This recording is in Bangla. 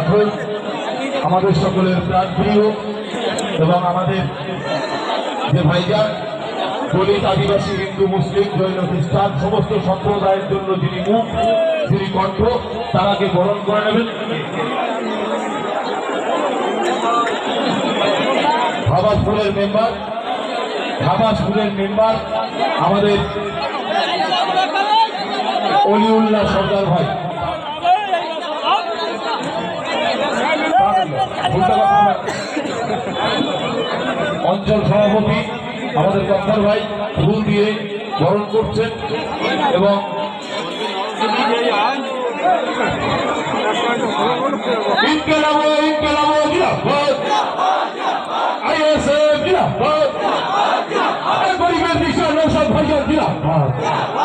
এখন আমাদের সকলের প্রাণ প্রিয় এবং আমাদের যে ভাইজান, দলিত আদিবাসী হিন্দু, মুসলিম, জৈন, খ্রিস্টান, সমস্ত সম্প্রদায়ের জন্য যিনি মুখ, যিনি কণ্ঠ, তারাকে বরণ করে নেবেন। ভাবাসপুরের মেম্বার ভাবাসপুরের মেম্বার আমাদের অলিউল্লাহ সর্দার ভাই। অঞ্চল সভাপতি আমাদের গফর ভাই ফুল দিয়ে বরণ করছেন এবং જિંદાબાદ